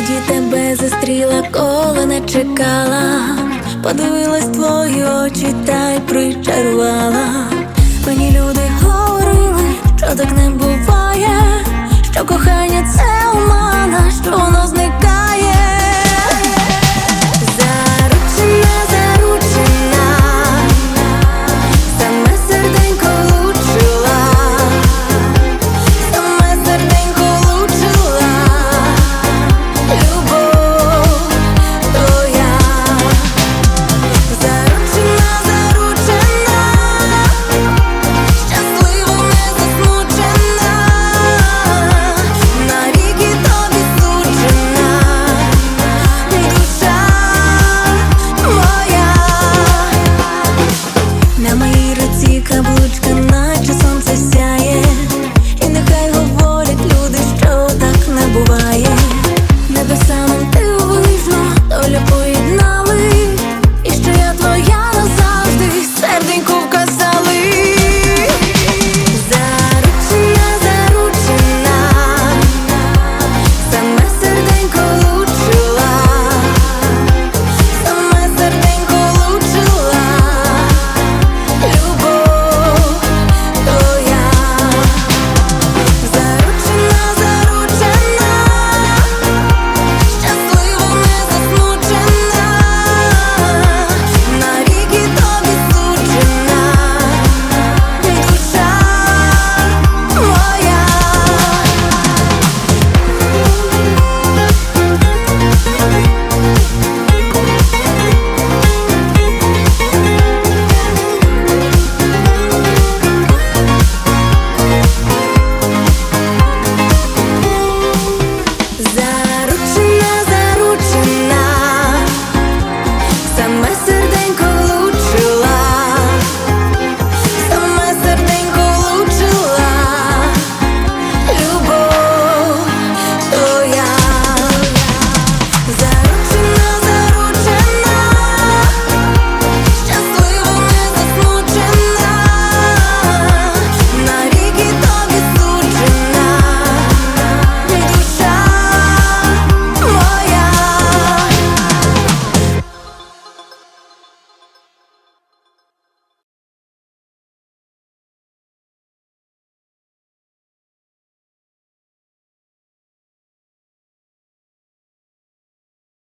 тоді тебе зустріла, коли не чекала, подивилась твої очі та й причарувала. Мені люди говорили, що так не буває, що кохання це омана, що воно знає.